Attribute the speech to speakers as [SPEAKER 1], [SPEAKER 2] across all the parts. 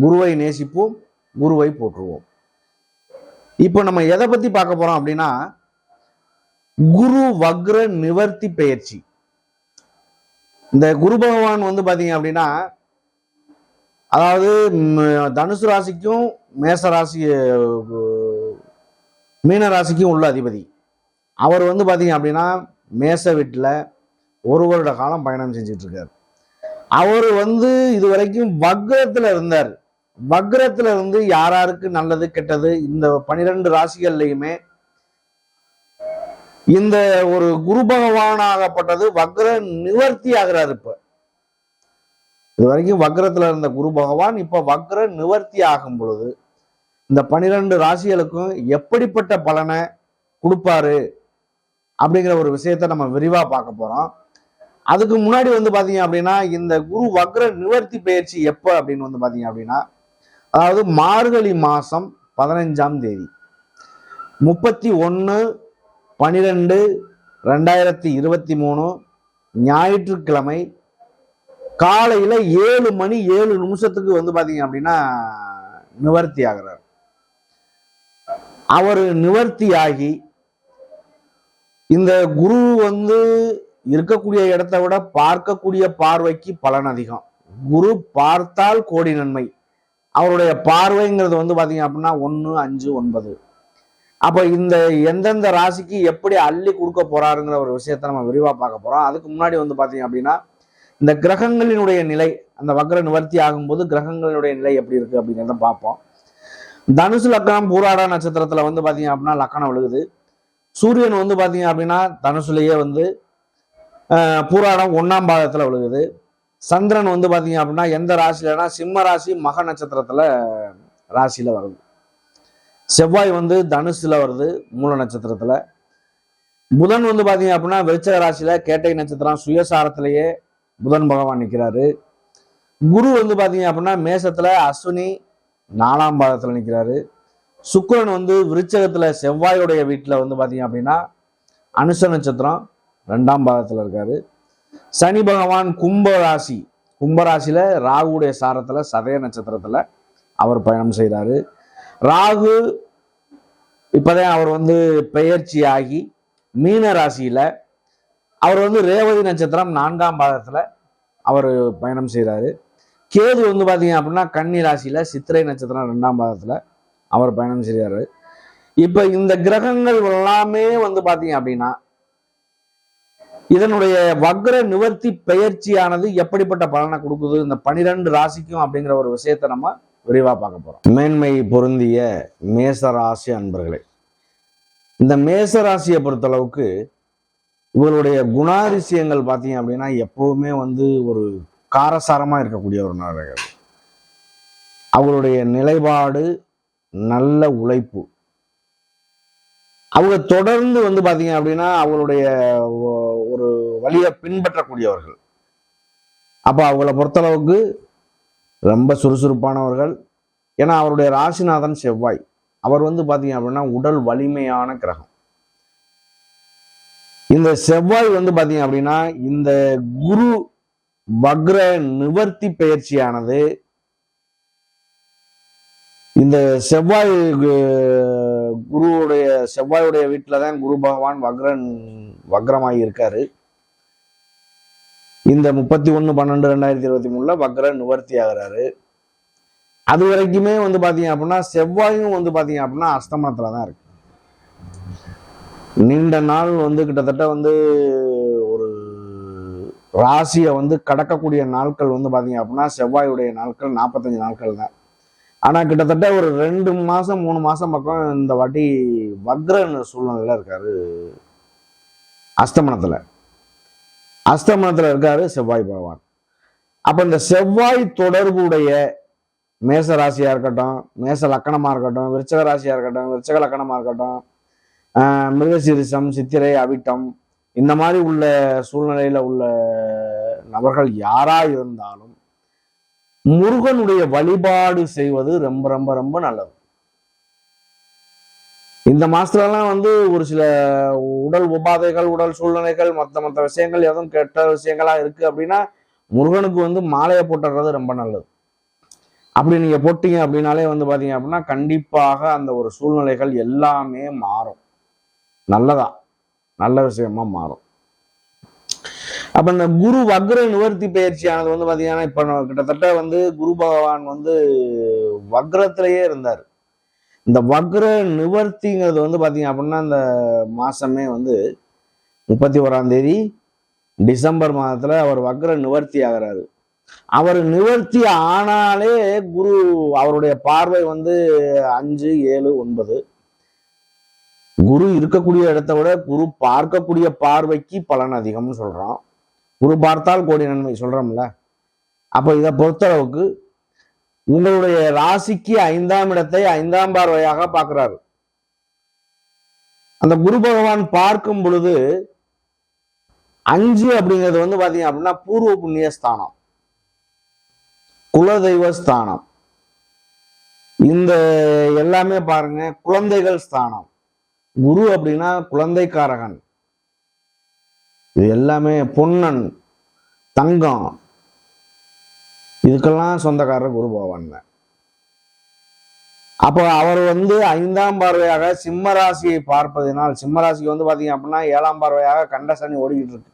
[SPEAKER 1] குருவை நேசிப்போம் குருவை போற்றுவோம். இப்போ நம்ம எதை பத்தி பார்க்க போறோம் அப்படின்னா குரு வக்ர நிவர்த்தி பெயர்ச்சி. இந்த குரு பகவான் வந்து பாத்தீங்க அப்படின்னா அதாவது தனுசு ராசிக்கும் மேச ராசி மீன ராசிக்கும் உள்ள அதிபதி. அவர் வந்து பாத்தீங்க அப்படின்னா மேச வீட்டில் ஒரு வருட காலம் பயணம் செஞ்சுட்டு இருக்கார். அவர் வந்து இது வரைக்கும் வக்ரத்துல இருந்தார். வக்ரத்துல இருந்து யாராருக்கு நல்லது கெட்டது இந்த பனிரெண்டு ராசிகள்லையுமே இந்த ஒரு குரு பகவானாகப்பட்டது வக்ர நிவர்த்தி ஆகிறார் இப்ப. இது வரைக்கும் வக்ரத்துல இருந்த குரு பகவான் இப்ப வக்ர நிவர்த்தி ஆகும் பொழுது இந்த பனிரெண்டு ராசிகளுக்கும் எப்படிப்பட்ட பலனை கொடுப்பாரு அப்படிங்கிற ஒரு விஷயத்த நம்ம விரிவா பார்க்க போறோம். அதுக்கு முன்னாடி வந்து பாத்தீங்க அப்படின்னா இந்த குரு வக்ர நிவர்த்தி பயிற்சி எப்போ அப்படின்னு வந்து பாத்தீங்க அப்படின்னா அதாவது மார்கழி மாதம் பதினஞ்சாம் தேதி. முப்பத்தி ஒன்று பன்னிரெண்டு ரெண்டாயிரத்தி இருபத்தி மூணு ஞாயிற்றுக்கிழமை காலையில் ஏழு மணி ஏழு நிமிஷத்துக்கு வந்து பார்த்தீங்க அப்படின்னா நிவர்த்தி ஆகிறார். அவர் நிவர்த்தி ஆகி இந்த குரு வந்து இருக்கக்கூடிய இடத்த விட பார்க்கக்கூடிய பார்வைக்கு பலன் அதிகம். குரு பார்த்தால் கோடி நன்மை. அவருடைய பார்வைங்கிறது வந்து பார்த்தீங்க அப்படின்னா ஒன்று அஞ்சு ஒன்பது. அப்போ இந்த எந்தெந்த ராசிக்கு எப்படி அள்ளி கொடுக்க போறாருங்கிற ஒரு விஷயத்த நம்ம விரிவாக பார்க்க போகிறோம் அதுக்கு முன்னாடி வந்து பார்த்தீங்க அப்படின்னா இந்த கிரகங்களினுடைய நிலை அந்த வக்ர நிவர்த்தி ஆகும்போது கிரகங்களினுடைய நிலை எப்படி இருக்குது அப்படிங்கிறத பார்ப்போம். தனுசு லக்கணம் பூராட நட்சத்திரத்தில் வந்து பார்த்தீங்க அப்படின்னா லக்கணம் விழுகுது. சூரியன் வந்து பார்த்தீங்க அப்படின்னா தனுசுலேயே வந்து பூராடம் ஒன்றாம் பாதத்தில் விழுகுது. சந்திரன் வந்து பார்த்தீங்க அப்படின்னா எந்த ராசியிலனா சிம்ம ராசி மக நட்சத்திரத்தில் ராசியில் வருது. செவ்வாய் வந்து தனுசில் வருது மூல நட்சத்திரத்தில். புதன் வந்து பார்த்தீங்க அப்படின்னா விருச்சக ராசியில கேட்டை நட்சத்திரம் சுயசாரத்திலேயே புதன் பகவான் நிற்கிறாரு குரு வந்து பார்த்தீங்க அப்படின்னா மேசத்தில் அஸ்வினி நாலாம் பாதத்தில் நிற்கிறாரு சுக்கரன் வந்து விருச்சகத்தில் செவ்வாயுடைய வீட்டில் வந்து பார்த்தீங்க அப்படின்னா அனுஷ நட்சத்திரம் ரெண்டாம் பாதத்தில் இருக்காரு. சனி பகவான் கும்பராசி. கும்பராசியில் ராகுடைய சாரத்துல சதய நட்சத்திரத்துல அவர் பயணம் செய்கிறாரு ராகு இப்போதான் அவர் வந்து பெயர்ச்சி ஆகி மீன ராசியில அவர் வந்து ரேவதி நட்சத்திரம் நான்காம் பாதத்துல அவர் பயணம் செய்கிறாரு கேது வந்து பார்த்தீங்க அப்படின்னா கன்னி ராசியில் சித்திரை நட்சத்திரம் ரெண்டாம் பாகத்தில் அவர் பயணம் செய்கிறாரு இப்போ இந்த கிரகங்கள் எல்லாமே வந்து பார்த்தீங்க அப்படின்னா இதனுடைய வக்ர நிவர்த்தி பெயர்ச்சியானது எப்படிப்பட்ட பலனை கொடுக்குது? இந்த பனிரெண்டு ராசிக்கும் அப்படிங்கிற ஒரு விஷயத்தை நம்ம விரிவாக பார்க்க போறோம். மேன்மை பொருந்திய மேச ராசி அன்பர்களே இந்த மேச ராசியை பொறுத்தளவுக்கு இவர்களுடைய குணாதிசயங்கள் பார்த்தீங்க அப்படின்னா எப்பவுமே வந்து ஒரு காரசாரமா இருக்கக்கூடிய ஒரு நாடகம் அவங்களுடைய நிலைப்பாடு நல்ல உழைப்பு. அவங்க தொடர்ந்து வந்து பார்த்தீங்க அப்படின்னா அவங்களுடைய வழியை பின்பற்றக்கூடியவர்கள். அப்போ அவங்கள பொறுத்தளவுக்கு ரொம்ப சுறுசுறுப்பானவர்கள். ஏன்னா அவருடைய ராசிநாதன் செவ்வாய். அவர் வந்து பார்த்தீங்க அப்படின்னா உடல் வலிமையான கிரகம். இந்த செவ்வாய் வந்து பார்த்தீங்க அப்படின்னா இந்த குரு வக்ர நிவர்த்தி பயிற்சியானது இந்த செவ்வாய் கு- குருவுடைய செவ்வாயுடைய வீட்டில் தான் குரு பகவான் வக்ரன் வக்ரமாகி இருக்காரு. இந்த முப்பத்தி ஒன்று பன்னெண்டு ரெண்டாயிரத்தி இருபத்தி மூணுல வக்ர நிவர்த்தி ஆகிறாரு அது வரைக்குமே வந்து பாத்தீங்க அப்படின்னா செவ்வாயும் வந்து பாத்தீங்க அப்படின்னா அஸ்தமனத்துல தான் இருக்கு. நீண்ட நாள் வந்து கிட்டத்தட்ட வந்து ஒரு ராசியை வந்து கடக்கக்கூடிய நாட்கள் வந்து பாத்தீங்க அப்படின்னா செவ்வாயுடைய நாட்கள் நாற்பத்தஞ்சு நாட்கள் தான். ஆனா கிட்டத்தட்ட ஒரு ரெண்டு மாசம் மூணு மாசம் பக்கம் இந்த வாட்டி வக்ரன் சூழ்நிலையில இருக்காரு. அஸ்தமனத்துல. அஸ்தமனத்தில் இருக்காரு செவ்வாய் பகவான். அப்போ இந்த செவ்வாய் தொடர்புடைய மேச ராசியாக இருக்கட்டும் மேச லக்கணமாக இருக்கட்டும் விருச்சக ராசியாக இருக்கட்டும் விருச்சக லக்கணமாக இருக்கட்டும் மிருகசீரிசம் சித்திரை அவிட்டம் இந்த மாதிரி உள்ள சூழ்நிலையில் உள்ள நபர்கள் யாராக இருந்தாலும் முருகனுடைய வழிபாடு செய்வது ரொம்ப ரொம்ப ரொம்ப நல்லது. இந்த மாசத்துலலாம் வந்து ஒரு சில உடல் உபாதைகள் உடல் சூழ்நிலைகள் மற்ற மற்ற விஷயங்கள் எதுவும் கெட்ட விஷயங்களா இருக்கு அப்படின்னா முருகனுக்கு வந்து மாலையை போட்டுறது ரொம்ப நல்லது. அப்படி நீங்க போட்டீங்க அப்படின்னாலே வந்து பாத்தீங்க அப்படின்னா கண்டிப்பாக அந்த ஒரு சூழ்நிலைகள் எல்லாமே மாறும். நல்லதா? நல்ல விஷயமா மாறும். அப்ப இந்த குரு வக்ர நிவர்த்தி பயிற்சியானது வந்து பாத்தீங்கன்னா இப்ப கிட்டத்தட்ட வந்து குரு பகவான் வந்து வக்ரத்திலேயே இருந்தார். இந்த வக்ர நிவர்த்திங்கிறது வந்து பார்த்தீங்க அப்படின்னா இந்த மாதமே வந்து முப்பத்தி ஓராம் தேதி டிசம்பர் மாதத்தில் அவர் வக்ர நிவர்த்தி ஆகிறாரு. அவர் நிவர்த்தி ஆனாலே குரு அவருடைய பார்வை வந்து அஞ்சு ஏழு ஒன்பது. குரு இருக்கக்கூடிய இடத்த விட குரு பார்க்கக்கூடிய பார்வைக்கு பலன் அதிகம்னு சொல்கிறோம் குரு பார்த்தால் கோடி நன்மை சொல்கிறோம்ல அப்போ இதை பொறுத்தளவுக்கு உங்களுடைய ராசிக்கு ஐந்தாம் இடத்தை ஐந்தாம் பார்வையாக பார்க்கிறாரு அந்த குரு பகவான் பார்க்கும் பொழுது அஞ்சு அப்படிங்கிறது வந்து பாத்தீங்க அப்படின்னா பூர்வ புண்ணிய ஸ்தானம் குலதெய்வ ஸ்தானம். இந்த எல்லாமே பாருங்க குழந்தைகள் ஸ்தானம். குரு அப்படின்னா குழந்தைக்காரகன். இது எல்லாமே பொன்னன் தங்கம் இதுக்கெல்லாம் சொந்தக்காரர் குரு பகவான் தான் அப்போ அவர் வந்து ஐந்தாம் பார்வையாக சிம்ம ராசியை பார்ப்பதினால் சிம்ம ராசிக்கு வந்து பார்த்தீங்க அப்படின்னா ஏழாம் பார்வையாக கண்டசனி ஓடிக்கிட்டு இருக்கு.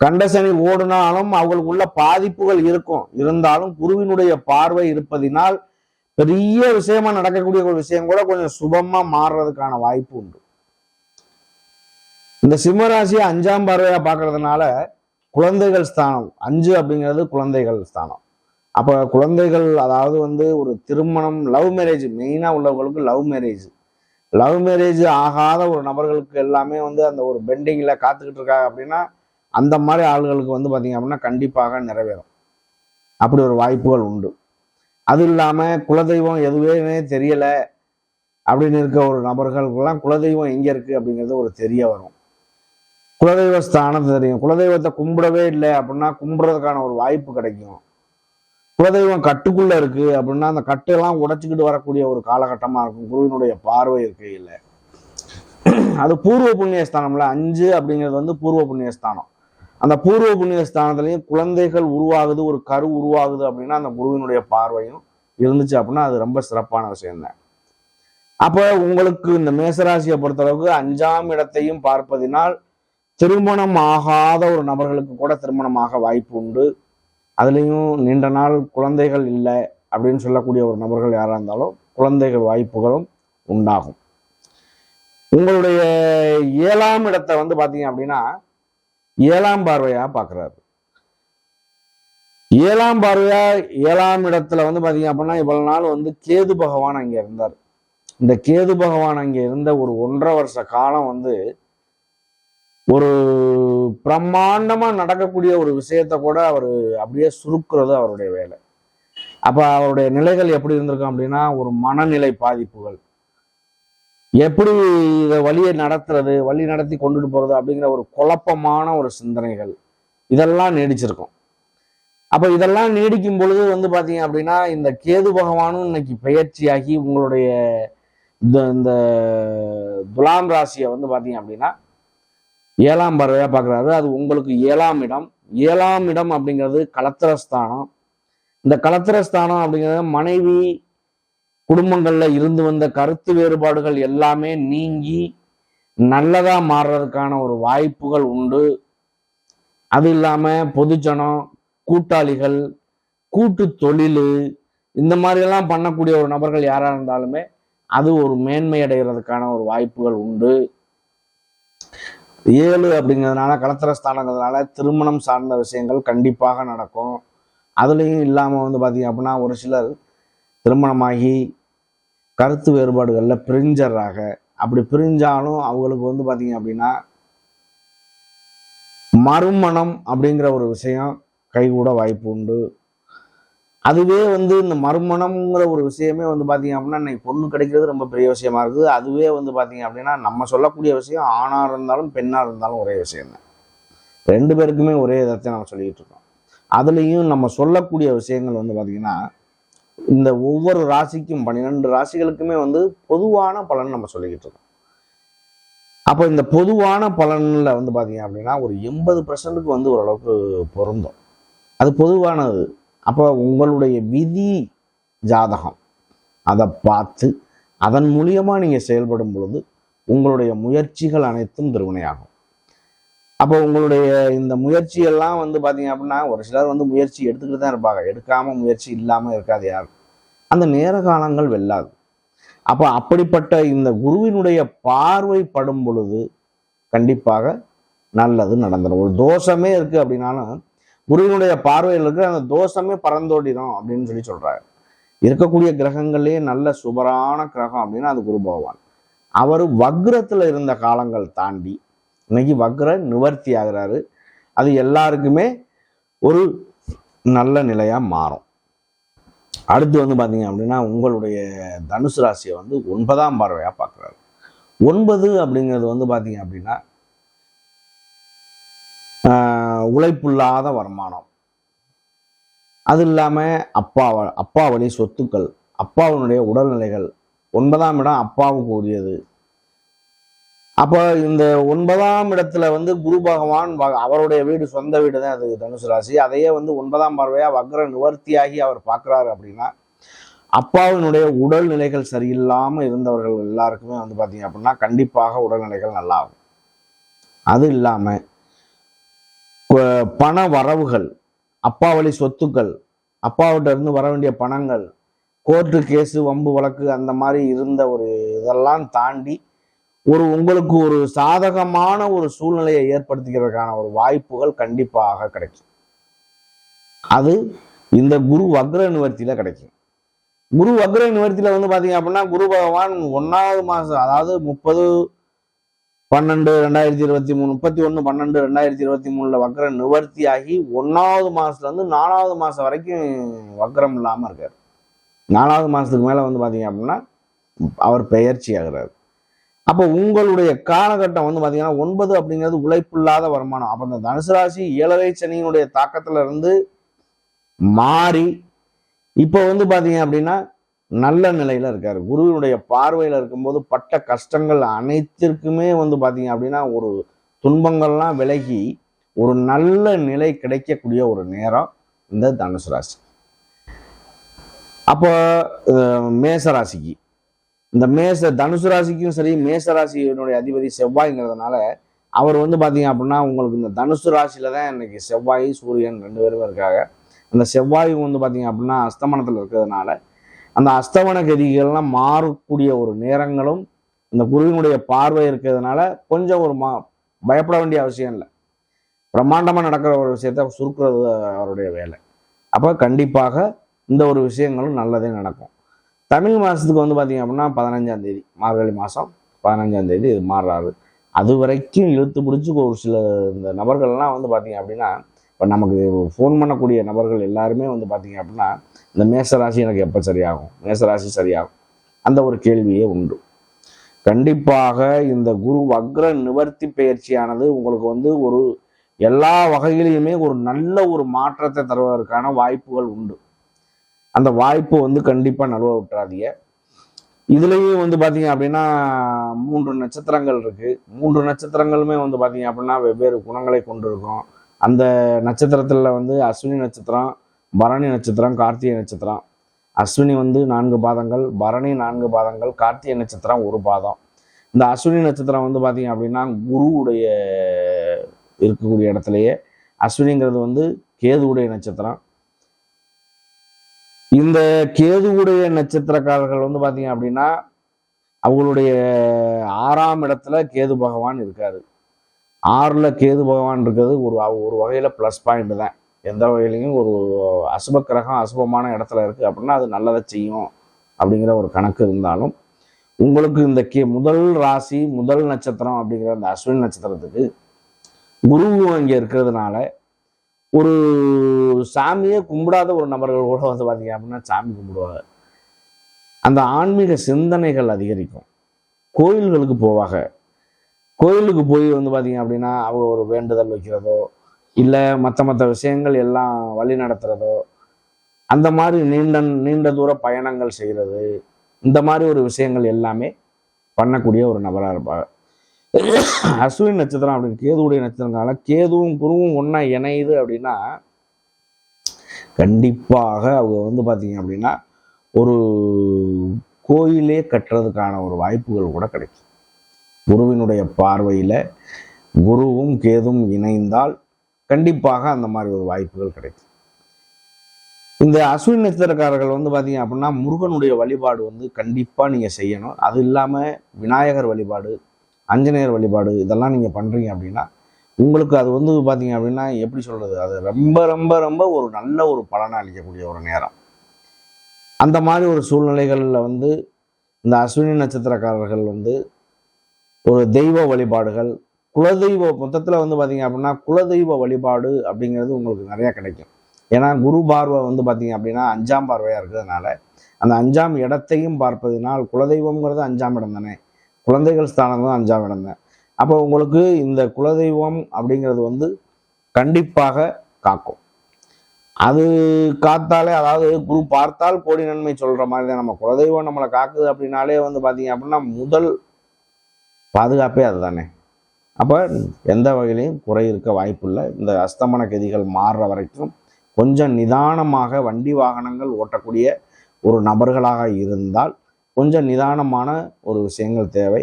[SPEAKER 1] கண்டசனி ஓடினாலும் அவங்களுக்குள்ள பாதிப்புகள் இருக்கும். இருந்தாலும் குருவினுடைய பார்வை இருப்பதினால் பெரிய விஷயமா நடக்கக்கூடிய ஒரு விஷயம் கூட கொஞ்சம் சுபமா மாறுறதுக்கான வாய்ப்பு உண்டு. இந்த சிம்ம ராசியை அஞ்சாம் பார்வையா பார்க்கறதுனால குழந்தைகள் ஸ்தானம் அஞ்சு அப்படிங்கிறது குழந்தைகள் ஸ்தானம். அப்போ குழந்தைகள் அதாவது வந்து ஒரு திருமணம் லவ் மேரேஜ் மெயினாக உள்ளவங்களுக்கு லவ் மேரேஜ் லவ் மேரேஜ் ஆகாத ஒரு நபர்களுக்கு எல்லாமே வந்து அந்த ஒரு பெண்டிங்கில் காத்துக்கிட்டு இருக்காங்க அப்படின்னா அந்த மாதிரி ஆளுகளுக்கு வந்து பார்த்திங்க அப்படின்னா கண்டிப்பாக நிறைவேறும். அப்படி ஒரு வாய்ப்புகள் உண்டு. அது இல்லாமல் குலதெய்வம் எதுவுமே தெரியலை அப்படின்னு இருக்க ஒரு நபர்களுக்கெல்லாம் குலதெய்வம் எங்கே இருக்குது அப்படிங்கிறது ஒரு தெரிய வரும். குலதெய்வ ஸ்தானம் தெரியும். குலதெய்வத்தை கும்பிடவே இல்லை அப்படின்னா கும்பிட்றதுக்கான ஒரு வாய்ப்பு கிடைக்கும். குலதெய்வம் கட்டுக்குள்ள இருக்கு அப்படின்னா அந்த கட்டெல்லாம் உடைச்சிக்கிட்டு வரக்கூடிய ஒரு காலகட்டமா இருக்கும். குருவினுடைய பார்வை இருக்கையில் அது பூர்வ புண்ணியஸ்தானம்ல அஞ்சு அப்படிங்கிறது வந்து பூர்வ புண்ணியஸ்தானம் அந்த பூர்வ புண்ணியஸ்தானத்துலேயும் குழந்தைகள் உருவாகுது ஒரு கரு உருவாகுது அப்படின்னா அந்த குருவினுடைய பார்வையும் இருந்துச்சு அப்படின்னா அது ரொம்ப சிறப்பான விஷயம் தான் அப்போ உங்களுக்கு இந்த மேசராசியை பொறுத்தளவுக்கு அஞ்சாம் இடத்தையும் பார்ப்பதினால் திருமணம் ஆகாத ஒரு நபர்களுக்கு கூட திருமணமாக வாய்ப்பு உண்டு. அதுலேயும் நீண்ட நாள் குழந்தைகள் இல்லை அப்படின்னு சொல்லக்கூடிய ஒரு நபர்கள் யாராக இருந்தாலும் குழந்தைகள் வாய்ப்புகளும் உண்டாகும். உங்களுடைய ஏழாம் இடத்தை வந்து பார்த்தீங்க அப்படின்னா ஏழாம் பார்வையாக பார்க்குறாரு. ஏழாம் பார்வையா ஏழாம் இடத்துல வந்து பார்த்தீங்க அப்படின்னா இவ்வளவு நாள் வந்து கேது பகவான் அங்கே இருந்தார். இந்த கேது பகவான் அங்கே இருந்த ஒரு ஒன்றரை வருஷ காலம் வந்து ஒரு பிரம்மாண்டமா நடக்கக்கூடிய ஒரு விஷயத்த கூட அவர் அப்படியே சுருக்கிறது அவருடைய வேலை. அப்ப அவருடைய நிலைகள் எப்படி இருந்திருக்கும் அப்படின்னா ஒரு மனநிலை பாதிப்புகள். எப்படி இதை வழியை நடத்துறது வழி நடத்தி கொண்டுட்டு போறது அப்படிங்கிற ஒரு குழப்பமான ஒரு சிந்தனைகள். இதெல்லாம் நீடிச்சிருக்கும். அப்ப இதெல்லாம் நீடிக்கும் பொழுது வந்து பாத்தீங்க அப்படின்னா இந்த கேது பகவானும் இன்னைக்கு பெயர்ச்சியாகி உங்களுடைய இந்த இந்த துலாம் ராசியை வந்து பாத்தீங்க அப்படின்னா ஏழாம் பார்வையா பார்க்குறாரு. அது உங்களுக்கு ஏழாம் இடம். ஏழாம் இடம் அப்படிங்கிறது கலத்திரஸ்தானம். இந்த கலத்திரஸ்தானம் அப்படிங்கிறது மனைவி குடும்பங்களில் இருந்து வந்த கருத்து வேறுபாடுகள் எல்லாமே நீங்கி நல்லதாக மாறுறதுக்கான ஒரு வாய்ப்புகள் உண்டு. அது இல்லாமல் பொதுஜனம் கூட்டாளிகள் கூட்டு தொழில் இந்த மாதிரியெல்லாம் பண்ணக்கூடிய ஒரு நபர்கள் யாராக இருந்தாலுமே அது ஒரு மேன்மை அடைகிறதுக்கான ஒரு வாய்ப்புகள் உண்டு. ஏழு அப்படிங்கிறதுனால கலத்திரஸ்தானங்கிறதுனால திருமணம் சார்ந்த விஷயங்கள் கண்டிப்பாக நடக்கும். அதுலேயும் இல்லாமல் வந்து பார்த்திங்க அப்படின்னா ஒரு சிலர் திருமணமாகி கருத்து வேறுபாடுகளில் பிரிஞ்சர்றாக அப்படி பிரிஞ்சாலும் அவங்களுக்கு வந்து பார்த்தீங்க அப்படின்னா மறுமணம் அப்படிங்கிற ஒரு விஷயம் கைகூட வாய்ப்பு உண்டு. அதுவே வந்து இந்த மறுமணம்ங்கிற ஒரு விஷயமே வந்து பார்த்தீங்க அப்படின்னா இன்னைக்கு பொண்ணு கிடைக்கிறது ரொம்ப பெரிய விஷயமா இருக்குது. அதுவே வந்து பார்த்தீங்க அப்படின்னா நம்ம சொல்லக்கூடிய விஷயம் ஆணாக இருந்தாலும் பெண்ணாக இருந்தாலும் ஒரே விஷயம் தான் ரெண்டு பேருக்குமே ஒரே இதை நம்ம சொல்லிக்கிட்டு இருக்கோம். அதுலேயும் நம்ம சொல்லக்கூடிய விஷயங்கள் வந்து பார்த்தீங்கன்னா இந்த ஒவ்வொரு ராசிக்கும் பன்னிரெண்டு ராசிகளுக்குமே வந்து பொதுவான பலன் நம்ம சொல்லிக்கிட்டு இருக்கோம். அப்போ இந்த பொதுவான பலனில் வந்து பார்த்தீங்க அப்படின்னா ஒரு எண்பது பர்சன்ட்டுக்கு வந்து ஓரளவுக்கு பொருந்தும். அது பொதுவானது. அப்போ உங்களுடைய விதி ஜாதகம். அதை பார்த்து அதன் மூலியமாக நீங்கள் செயல்படும் பொழுது உங்களுடைய முயற்சிகள் அனைத்தும் திருவினையாகும். அப்போ உங்களுடைய இந்த முயற்சியெல்லாம் வந்து பார்த்தீங்க அப்படின்னா ஒரு சிலர் வந்து முயற்சி எடுத்துக்கிட்டு தான் இருப்பாங்க. எடுக்காமல் முயற்சி இல்லாமல் இருக்காது யார் அந்த நேர காலங்கள் வெல்லாது. அப்போ அப்படிப்பட்ட இந்த குருவினுடைய பார்வை படும் பொழுது கண்டிப்பாக நல்லது நடந்துடும் ஒரு தோஷமே இருக்குது அப்படின்னாலும் குருவினுடைய பார்வையில் இருக்கிற அந்த தோஷமே பறந்தோடிடும் அப்படின்னு சொல்லி சொல்றாரு. இருக்கக்கூடிய கிரகங்கள்லேயே நல்ல சுபரான கிரகம் அப்படின்னா அது குரு பகவான். அவர் வக்ரத்துல இருந்த காலங்கள் தாண்டி இன்னைக்கு வக்ர நிவர்த்தி ஆகிறாரு. அது எல்லாருக்குமே ஒரு நல்ல நிலையா மாறும். அடுத்து வந்து பார்த்தீங்க அப்படின்னா உங்களுடைய தனுசு ராசியை வந்து ஒன்பதாம் பார்வையாக பார்க்குறாரு. ஒன்பது அப்படிங்கிறது வந்து பார்த்தீங்க அப்படின்னா உழைப்பில்லாத வருமானம். அது இல்லாமல் அப்பா அப்பா வழி சொத்துக்கள் அப்பாவினுடைய உடல்நிலைகள். ஒன்பதாம் இடம் அப்பாவுக்கு உரியது அப்போ இந்த ஒன்பதாம் இடத்துல வந்து குரு பகவான் அவருடைய வீடு சொந்த வீடு தான் அது தனுசு ராசி. அதையே வந்து ஒன்பதாம் பார்வையாக வக்ர நிவர்த்தியாகி அவர் பார்க்குறாரு அப்படின்னா அப்பாவினுடைய உடல்நிலைகள் சரியில்லாமல் இருந்தவர்கள் எல்லாருக்குமே வந்து பார்த்தீங்க அப்படின்னா கண்டிப்பாக உடல்நிலைகள் நல்லாகும். அது இல்லாமல் பண வரவுகள் அப்பா வழி சொத்துக்கள் அப்பாவிட்ட இருந்து வர வேண்டிய பணங்கள் கோர்ட்டு கேஸு வம்பு வழக்கு அந்த மாதிரி இருந்த ஒரு இதெல்லாம் தாண்டி ஒரு உங்களுக்கு ஒரு சாதகமான ஒரு சூழ்நிலையை ஏற்படுத்திக்கிறதுக்கான ஒரு வாய்ப்புகள் கண்டிப்பாக கிடைக்கும். அது இந்த குரு வக்ர நிவர்த்தியில கிடைக்கும். குரு வக்ர நிவர்த்தியில வந்து பாத்தீங்க அப்படின்னா குரு பகவான் ஒன்னாவது மாசம் அதாவது முப்பது பன்னெண்டு ரெண்டாயிரத்தி இருபத்தி மூணு முப்பத்தி ஒன்று பன்னெண்டு ரெண்டாயிரத்தி இருபத்தி மூணுல வக்கரம் நிவர்த்தி ஆகி ஒன்றாவது மாதத்துலேருந்து நாலாவது மாதம் வரைக்கும் வக்கரம் இல்லாமல் இருக்கார். நாலாவது மாதத்துக்கு மேலே வந்து பார்த்தீங்க அப்படின்னா அவர் பெயர்ச்சி ஆகிறார். அப்போ உங்களுடைய காலகட்டம் வந்து பார்த்தீங்கன்னா ஒன்பது அப்படிங்கிறது உழைப்பில்லாத வருமானம். அப்போ இந்த தனுசு ராசி ஏழரை சனியினுடைய தாக்கத்துல இருந்து மாறி இப்போ வந்து பார்த்தீங்க அப்படின்னா நல்ல நிலையில இருக்காரு. குருவினுடைய பார்வையில இருக்கும்போது பட்ட கஷ்டங்கள் அனைத்திற்குமே வந்து பாத்தீங்க அப்படின்னா ஒரு துன்பங்கள்லாம் விலகி ஒரு நல்ல நிலை கிடைக்கக்கூடிய ஒரு நேரம் இந்த தனுசு ராசி. அப்போ மேச ராசிக்கு. இந்த மேச தனுசு ராசிக்கும் சரி மேச ராசியினுடைய அதிபதி செவ்வாய்ங்கிறதுனால அவர் வந்து பாத்தீங்க அப்படின்னா உங்களுக்கு இந்த தனுசு ராசியில தான் இன்னைக்கு செவ்வாய் சூரியன் ரெண்டு பேருமே இருக்காங்க. அந்த செவ்வாய் வந்து பாத்தீங்க அப்படின்னா அஸ்தமனத்தில் இருக்கிறதுனால அந்த அஸ்தவன கதிகள்லாம் மாறக்கூடிய ஒரு நேரங்களும் இந்த குருவினுடைய பார்வை இருக்கிறதுனால கொஞ்சம் ஒரு மா பயப்பட வேண்டிய அவசியம் இல்லை. பிரம்மாண்டமாக நடக்கிற ஒரு விஷயத்த சுருக்குறது அவருடைய வேலை. அப்போ கண்டிப்பாக இந்த ஒரு விஷயங்களும் நல்லதே நடக்கும். தமிழ் மாதத்துக்கு வந்து பார்த்தீங்க அப்படின்னா பதினஞ்சாம் தேதி மார்கழி மாதம் பதினஞ்சாம் தேதி இது மாறுறாரு. அது வரைக்கும் இழுத்து பிடிச்சி ஒரு சில இந்த நபர்கள்லாம் வந்து பார்த்தீங்க அப்படின்னா இப்போ நமக்கு ஃபோன் பண்ணக்கூடிய நபர்கள் எல்லாருமே வந்து பார்த்தீங்க அப்படின்னா இந்த மேசராசி எனக்கு எப்போ சரியாகும்? மேசராசி சரியாகும். அந்த ஒரு கேள்வியே உண்டு. கண்டிப்பாக இந்த குரு வக்ர நிவர்த்தி பயிற்சியானது உங்களுக்கு வந்து ஒரு எல்லா வகையிலையுமே ஒரு நல்ல ஒரு மாற்றத்தை தருவதற்கான வாய்ப்புகள் உண்டு. அந்த வாய்ப்பு வந்து கண்டிப்பாக நழுவ விட்டுறாதீங்க. இதுலேயும் வந்து பார்த்தீங்க அப்படின்னா மூன்று நட்சத்திரங்கள் இருக்குது மூன்று நட்சத்திரங்களுமே வந்து பார்த்தீங்க அப்படின்னா வெவ்வேறு குணங்களை கொண்டிருக்கும். அந்த நட்சத்திரத்தில் வந்து அஸ்வினி நட்சத்திரம் பரணி நட்சத்திரம் கார்த்திகை நட்சத்திரம். அஸ்வினி வந்து நான்கு பாதங்கள் பரணி நான்கு பாதங்கள் கார்த்திகை நட்சத்திரம் ஒரு பாதம். இந்த அஸ்வினி நட்சத்திரம் வந்து பார்த்தீங்க அப்படின்னா குருவுடைய இருக்கக்கூடிய இடத்துலயே அஸ்வினிங்கிறது வந்து கேதுவுடைய நட்சத்திரம். இந்த கேதுவுடைய நட்சத்திரக்காரர்கள் வந்து பார்த்தீங்க அப்படின்னா அவங்களுடைய ஆறாம் இடத்துல கேது பகவான் இருக்காரு. ஆறில் கேது பகவான் இருக்கிறது ஒரு ஒரு வகையில் ப்ளஸ் பாயிண்ட் தான். எந்த வகையிலையும் ஒரு அசுப கிரகம் அசுபமான இடத்துல இருக்குது அப்படின்னா அது நல்லதை செய்யும் அப்படிங்கிற ஒரு கணக்கு இருந்தாலும் உங்களுக்கு இந்த கே முதல் ராசி முதல் நட்சத்திரம் அப்படிங்கிற அந்த அஸ்வின் நட்சத்திரத்துக்கு குரு அங்கே இருக்கிறதுனால ஒரு சாமியே கும்பிடாத ஒரு நபர்கள் கூட வந்து பார்த்தீங்க அப்படின்னா சாமி கும்பிடுவாங்க. அந்த ஆன்மீக சிந்தனைகள் அதிகரிக்கும். கோயில்களுக்கு போவாங்க. கோயிலுக்கு போய் வந்து பார்த்தீங்க அப்படின்னா அவங்க ஒரு வேண்டுதல் வைக்கிறதோ இல்லை மற்ற மற்ற விஷயங்கள் எல்லாம் வழி நடத்துறதோ அந்த மாதிரி நீண்ட நீண்ட தூர பயணங்கள் செய்கிறது இந்த மாதிரி ஒரு விஷயங்கள் எல்லாமே பண்ணக்கூடிய ஒரு நபராக இருப்பாங்க அஸ்வின் நட்சத்திரம் அப்படின்னு கேதுவுடைய நட்சத்திரங்கால கேதுவும் குருவும் ஒன்றா இணையுது அப்படின்னா கண்டிப்பாக அவங்க வந்து பார்த்தீங்க அப்படின்னா ஒரு கோயிலே கட்டுறதுக்கான ஒரு வாய்ப்புகள் கூட கிடைக்கும். குருவினுடைய பார்வையில் குருவும் கேதும் இணைந்தால் கண்டிப்பாக அந்த மாதிரி ஒரு வாய்ப்புகள் கிடைக்கும். இந்த அஸ்வினி நட்சத்திரக்காரர்கள் வந்து பார்த்தீங்க அப்படின்னா முருகனுடைய வழிபாடு வந்து கண்டிப்பாக நீங்கள் செய்யணும். அது இல்லாமல் விநாயகர் வழிபாடு ஆஞ்சநேயர் வழிபாடு இதெல்லாம் நீங்கள் பண்ணுறீங்க அப்படின்னா உங்களுக்கு அது வந்து பார்த்தீங்க அப்படின்னா எப்படி சொல்கிறது அது ரொம்ப ரொம்ப ரொம்ப ஒரு நல்ல ஒரு பலனை அளிக்கக்கூடிய ஒரு நேரம். அந்த மாதிரி ஒரு சூழ்நிலைகளில் வந்து இந்த அஸ்வினி நட்சத்திரக்காரர்கள் வந்து ஒரு தெய்வ வழிபாடுகள் குலதெய்வ மொத்தத்தில் வந்து பார்த்தீங்க அப்படின்னா குலதெய்வ வழிபாடு அப்படிங்கிறது உங்களுக்கு நிறையா கிடைக்கும். ஏன்னா குரு பார்வை வந்து பார்த்தீங்க அப்படின்னா அஞ்சாம் பார்வையாக இருக்கிறதுனால அந்த அஞ்சாம் இடத்தையும் பார்ப்பதினால் குலதெய்வம்ங்கிறது அஞ்சாம் இடம் தானே? குழந்தைகள் ஸ்தானம் தான் அஞ்சாம் இடம் தான். அப்போ உங்களுக்கு இந்த குலதெய்வம் அப்படிங்கிறது வந்து கண்டிப்பாக காக்கும். அது காத்தாலே அதாவது குரு பார்த்தால் கோடி நன்மை சொல்கிற மாதிரி தான் நம்ம குலதெய்வம் நம்மளை காக்குது அப்படின்னாலே வந்து பார்த்தீங்க அப்படின்னா முதல் பாதுகாப்பே அதுதானே. அப்போ எந்த வகையிலையும் குறை இருக்க வாய்ப்பில்லை. இந்த அஸ்தமன கதிகள் மாறுற வரைக்கும் கொஞ்சம் நிதானமாக வண்டி வாகனங்கள் ஓட்டக்கூடிய ஒரு நபர்களாக இருந்தால் கொஞ்சம் நிதானமான ஒரு விஷயங்கள் தேவை.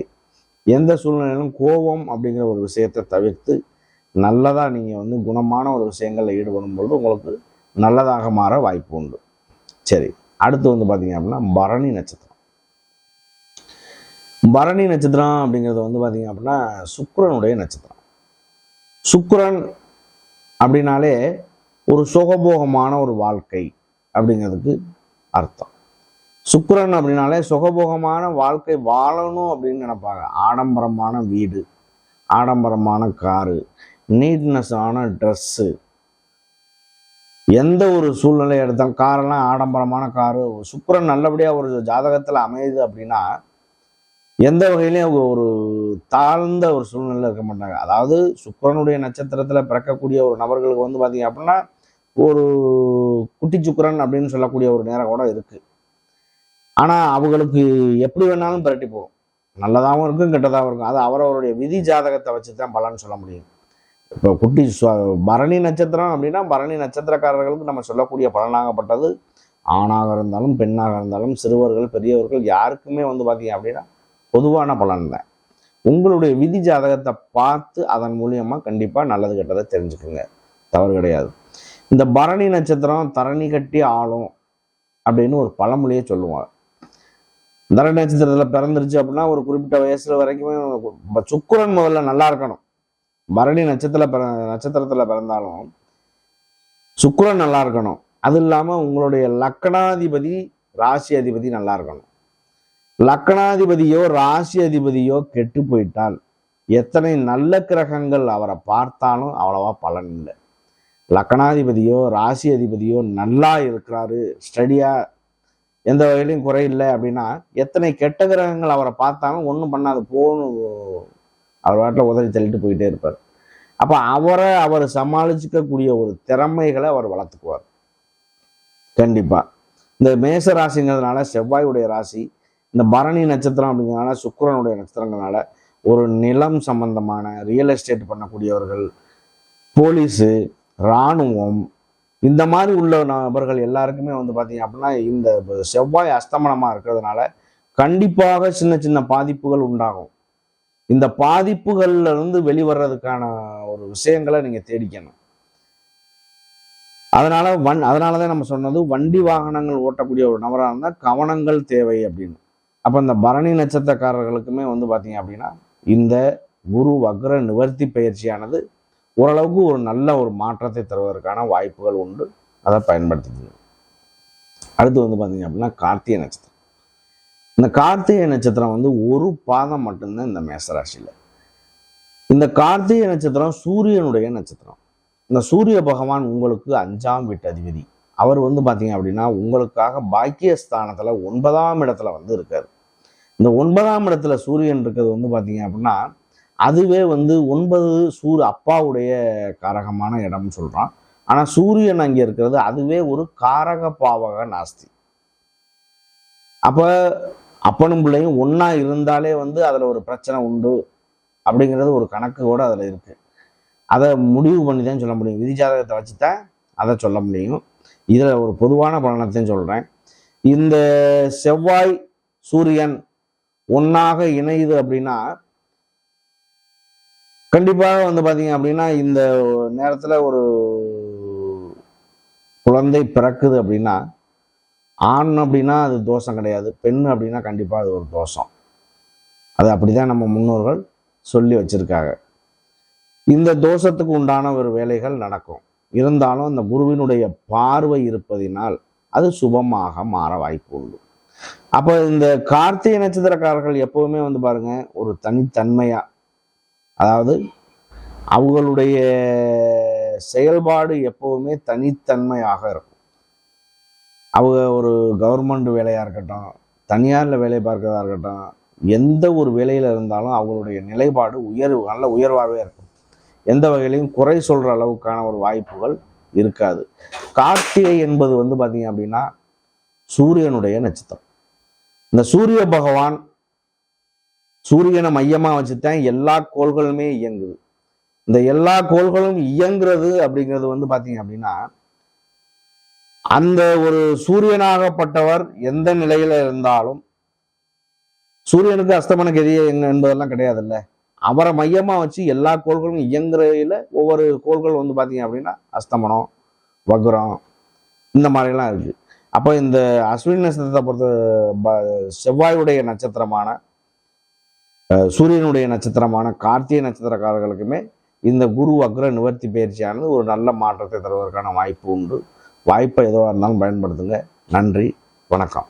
[SPEAKER 1] எந்த சூழ்நிலையிலும் கோபம் அப்படிங்கிற ஒரு விஷயத்தை தவிர்த்து நல்லதாக நீங்கள் வந்து குணமான ஒரு விஷயங்களில் ஈடுபடும் பொழுது உங்களுக்கு நல்லதாக மாற வாய்ப்பு உண்டு. சரி அடுத்து வந்து பார்த்தீங்க அப்படின்னா பரணி நட்சத்திரம். பரணி நட்சத்திரம் அப்படிங்கிறது வந்து பார்த்தீங்க அப்படின்னா சுக்கரனுடைய நட்சத்திரம். சுக்கரன் அப்படின்னாலே ஒரு சுகபோகமான ஒரு வாழ்க்கை அப்படிங்கிறதுக்கு அர்த்தம். சுக்கரன் அப்படின்னாலே சுகபோகமான வாழ்க்கை வாழணும் அப்படின்னு நினைப்பாங்க. ஆடம்பரமான வீடு ஆடம்பரமான காரு நீட்னஸான ட்ரெஸ்ஸு எந்த ஒரு சூழ்நிலை எடுத்தாலும் காரெல்லாம் ஆடம்பரமான காரு. சுக்கரன் நல்லபடியாக ஒரு ஜாதகத்தில் அமையுது அப்படின்னா எந்த வகையிலையும் அவங்க ஒரு தாழ்ந்த ஒரு சூழ்நிலையில் இருக்க மாட்டாங்க. அதாவது சுக்கரனுடைய நட்சத்திரத்தில் பிறக்கக்கூடிய ஒரு நபர்களுக்கு வந்து பார்த்தீங்க அப்படின்னா ஒரு குட்டி சுக்கரன் அப்படின்னு சொல்லக்கூடிய ஒரு நேரம் கூட இருக்குது ஆனால் அவங்களுக்கு எப்படி வேணாலும் பிரட்டி போகும் நல்லதாகவும் இருக்கும் கெட்டதாகவும் இருக்கும். அது அவரவருடைய விதி ஜாதகத்தை வச்சு தான் பலன் சொல்ல முடியும். இப்போ குட்டி பரணி நட்சத்திரம் அப்படின்னா பரணி நட்சத்திரக்காரர்களுக்கு நம்ம சொல்லக்கூடிய பலனாகப்பட்டது ஆணாக இருந்தாலும் பெண்ணாக இருந்தாலும் சிறுவர்கள் பெரியவர்கள் யாருக்குமே வந்து பார்த்தீங்க அப்படின்னா பொதுவான பலன் தான் உங்களுடைய விதி ஜாதகத்தை பார்த்து அதன் மூலியமாக கண்டிப்பாக நல்லது கெட்டதை தெரிஞ்சுக்குங்க. தவறு கிடையாது. இந்த பரணி நட்சத்திரம் தரணி கட்டி ஆளும் அப்படின்னு ஒரு பழமொழியே சொல்லுவாங்க. தரணி நட்சத்திரத்தில் பிறந்துருச்சு அப்படின்னா ஒரு குறிப்பிட்ட வயசுல வரைக்குமே ப- முதல்ல நல்லா இருக்கணும். பரணி நட்சத்திர பிற நட்சத்திரத்தில் பிறந்தாலும் சுக்கிரன் நல்லா இருக்கணும். அது இல்லாமல் உங்களுடைய லக்கணாதிபதி ராசி அதிபதி நல்லா இருக்கணும். லக்கணாதிபதியோ ராசி அதிபதியோ கெட்டு போயிட்டால் எத்தனை நல்ல கிரகங்கள் அவரை பார்த்தாலும் அவ்வளவா பலன் இல்லை. லக்கணாதிபதியோ ராசி அதிபதியோ நல்லா இருக்கிறாரு ஸ்டடியா எந்த வகையிலையும் குறையில்லை அப்படின்னா எத்தனை கெட்ட கிரகங்கள் அவரை பார்த்தாலும் ஒன்றும் பண்ணாது போகணும் அவர் வாட்டில் உதவி தள்ளிட்டு போயிட்டே இருப்பார். அப்போ அவரை அவர் சமாளிச்சுக்கக்கூடிய ஒரு திறமைகளை அவர் வளர்த்துக்குவார். கண்டிப்பாக இந்த மேச ராசிங்கிறதுனால செவ்வாயுடைய ராசி இந்த பரணி நட்சத்திரம் அப்படிங்கிறதுனால சுக்கரனுடைய நட்சத்திரங்களால ஒரு நிலம் சம்பந்தமான ரியல் எஸ்டேட் பண்ணக்கூடியவர்கள் போலீஸு இராணுவம் இந்த மாதிரி உள்ள நபர்கள் எல்லாருக்குமே வந்து பார்த்தீங்க அப்படின்னா இந்த செவ்வாய் அஸ்தமனமாக இருக்கிறதுனால கண்டிப்பாக சின்ன சின்ன பாதிப்புகள் உண்டாகும். இந்த பாதிப்புகள்ல இருந்து வெளிவர்றதுக்கான ஒரு விஷயங்களை நீங்கள் தேடிக்கணும். அதனால வன் அதனால தான் நம்ம சொன்னது வண்டி வாகனங்கள் ஓட்டக்கூடிய ஒரு நபராக இருந்தால் கவனங்கள் தேவை அப்படின்னு. அப்போ இந்த பரணி நட்சத்திரக்காரர்களுக்குமே வந்து பார்த்தீங்க அப்படின்னா இந்த குரு வக்ர நிவர்த்தி பயிற்சியானது ஓரளவுக்கு ஒரு நல்ல ஒரு மாற்றத்தை தருவதற்கான வாய்ப்புகள் உண்டு. அதை பயன்படுத்திக்கணும். அடுத்து வந்து பார்த்தீங்க அப்படின்னா கார்த்திகை நட்சத்திரம். இந்த கார்த்திகை நட்சத்திரம் வந்து ஒரு பாதம் மட்டும்தான் இந்த மேசராசியில். இந்த கார்த்திகை நட்சத்திரம் சூரியனுடைய நட்சத்திரம். இந்த சூரிய பகவான் உங்களுக்கு அஞ்சாம் வீட்டு அதிபதி. அவர் வந்து பார்த்தீங்க அப்படின்னா உங்களுக்காக பாக்கியஸ்தானத்தில் ஒன்பதாம் இடத்துல வந்து இருக்கார். இந்த ஒன்பதாம் இடத்துல சூரியன் இருக்கிறது வந்து பார்த்தீங்க அப்படின்னா அதுவே வந்து ஒன்பது சூர் அப்பாவுடைய காரகமான இடம்னு சொல்கிறான் ஆனால் சூரியன் அங்கே இருக்கிறது அதுவே ஒரு காரக பாவக நாஸ்தி. அப்போ அப்பனும் பிள்ளையும் ஒன்றா இருந்தாலே வந்து அதில் ஒரு பிரச்சனை உண்டு அப்படிங்கிறது ஒரு கணக்கு கூட அதில் இருக்குது அதை முடிவு பண்ணி தான் சொல்ல முடியும். விதி ஜாதகத்தை வச்சு தான் அதை சொல்ல முடியும். இதில் ஒரு பொதுவான பலனத்தையும் சொல்கிறேன் இந்த செவ்வாய் சூரியன் ஒன்றாக இணையுது அப்படின்னா கண்டிப்பாக வந்து பார்த்தீங்க அப்படின்னா இந்த நேரத்தில் ஒரு குழந்தை பிறக்குது அப்படின்னா ஆண் அப்படின்னா அது தோஷம் கிடையாது பெண் அப்படின்னா கண்டிப்பாக அது ஒரு தோஷம். அது அப்படிதான் நம்ம முன்னோர்கள் சொல்லி வச்சிருக்காங்க. இந்த தோஷத்துக்கு உண்டான ஒரு வேலைகள் நடக்கும். இருந்தாலும் அந்த குருவினுடைய பார்வை இருப்பதினால் அது சுபமாக மாற வாய்ப்பு உண்டு. அப்போ இந்த கார்த்திகை நட்சத்திரக்காரர்கள் எப்பவுமே வந்து பாருங்க ஒரு தனித்தன்மையா. அதாவது அவங்களுடைய செயல்பாடு எப்பவுமே தனித்தன்மையாக இருக்கும். அவங்க ஒரு கவர்மெண்ட் வேலையாக இருக்கட்டும் தனியாரில் வேலை பார்க்கறதா இருக்கட்டும் எந்த ஒரு வேலையில் இருந்தாலும் அவங்களுடைய நிலைப்பாடு உயர்வு நல்ல உயர்வாகவே இருக்கும். எந்த வகையிலையும் குறை சொல்கிற அளவுக்கான ஒரு வாய்ப்புகள் இருக்காது. கார்த்திகை என்பது வந்து பார்த்தீங்க அப்படின்னா சூரியனுடைய நட்சத்திரம். இந்த சூரிய பகவான் சூரியனை மையமாக வச்சுதான் எல்லா கோள்களுமே இயங்குது. இந்த எல்லா கோள்களும் இயங்குறது அப்படிங்கிறது வந்து பார்த்தீங்க அப்படின்னா அந்த ஒரு சூரியனாகப்பட்டவர் எந்த நிலையில இருந்தாலும் சூரியனுக்கு அஸ்தமன கதி எங்க என்பதெல்லாம் கிடையாதுல்ல. அவரை மையமாக வச்சு எல்லா கோள்களும் இயங்குறையில ஒவ்வொரு கோள்கள் வந்து பார்த்தீங்க அப்படின்னா அஸ்தமனம் வக்ரம் இந்த மாதிரிலாம் இருக்குது அப்போ இந்த அஸ்வினி நட்சத்திரத்தை பொறுத்த ப- செவ்வாயுடைய நட்சத்திரமான சூரியனுடைய நட்சத்திரமான கார்த்திகை நட்சத்திரக்காரர்களுக்குமே இந்த குரு அக்ர நிவர்த்தி பயிற்சியானது ஒரு நல்ல மாற்றத்தை தருவதற்கான வாய்ப்பு உண்டு. வாய்ப்பை எதுவாக இருந்தாலும் பயன்படுத்துங்க. நன்றி. வணக்கம்.